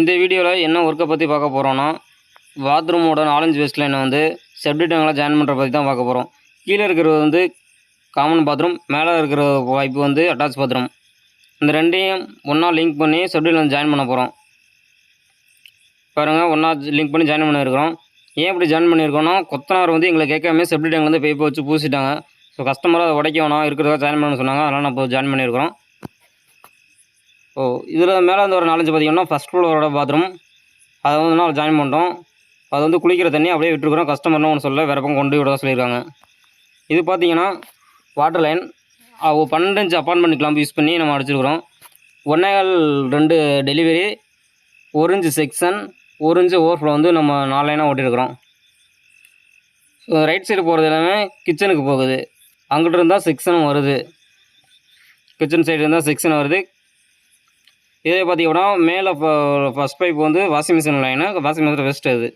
இந்த வீடியோவில் என்ன ஒர்க்கை பற்றி பார்க்க போகிறோன்னா பாத்ரூமோட நாலஞ்சு வேஸ்ட் லைனை வந்து செப்டி டேங்கெலாம் ஜாயின் பண்ணுற பற்றி தான் பார்க்க போகிறோம் கீழே இருக்கிறது வந்து காமன் பாத்ரூம் மேலே இருக்கிற வாய்ப்பு வந்து அட்டாச் பாத்ரூம் இந்த ரெண்டையும் ஒன்றா லிங்க் பண்ணி செப்டி வந்து ஜாயின் பண்ண போகிறோம் பாருங்கள் ஒன்றா லிங்க் பண்ணி ஜாயின் பண்ணியிருக்கிறோம். ஏன் இப்படி ஜாயின் பண்ணியிருக்கோன்னா கொத்தனார் வந்து எங்களை கேட்காம செப்டி டேங்க் வந்து பைப்பை வச்சு பூசிட்டாங்க. ஸோ கஸ்டமரை அதை உடைக்க வேணாம் இருக்கிறதா ஜாயின் பண்ண சொன்னாங்க. அதனால் நான் இப்போ ஜாயின் பண்ணியிருக்கிறோம். ஓ இதில் மேலே வந்து ஒரு நாலஞ்சு பார்த்தீங்கன்னா ஃபஸ்ட் ஃப்ளோரோட பாத்ரூம் அதை வந்து நான் ஜாயின் பண்ணிட்டோம். அது வந்து குளிக்கிற தண்ணி அப்படியே விட்டுருக்குறோம். கஸ்டமர்னு ஒன்று சொல்ல வேறு பக்கம் கொண்டு விட சொல்லியிருக்காங்க. இது பார்த்தீங்கன்னா வாட்டர் லைன் பன்னெண்டு இன்ச் அப்பார்ட்மெண்ட் கிளம்பு யூஸ் பண்ணி நம்ம அடிச்சிருக்கிறோம். ஒன்னேகால் ரெண்டு டெலிவரி ஒரு இன்ச்சு செக்ஷன் ஒரு இன்ச்சு ஓவர்ஃப்ளோ வந்து நம்ம நாலு லைனாக ஓட்டியிருக்கிறோம் ஸோ ரைட் சைடு போகிறது எல்லாமே கிச்சனுக்கு போகுது. அங்கிட்டு இருந்தால் செக்ஷனும் வருது. கிச்சன் சைடு இருந்தால் செக்ஷன் வருது. இதே பார்த்தீங்கன்னா மேலே ஃபஸ்ட் பைப் வந்து washing machine line washing machine waste அது.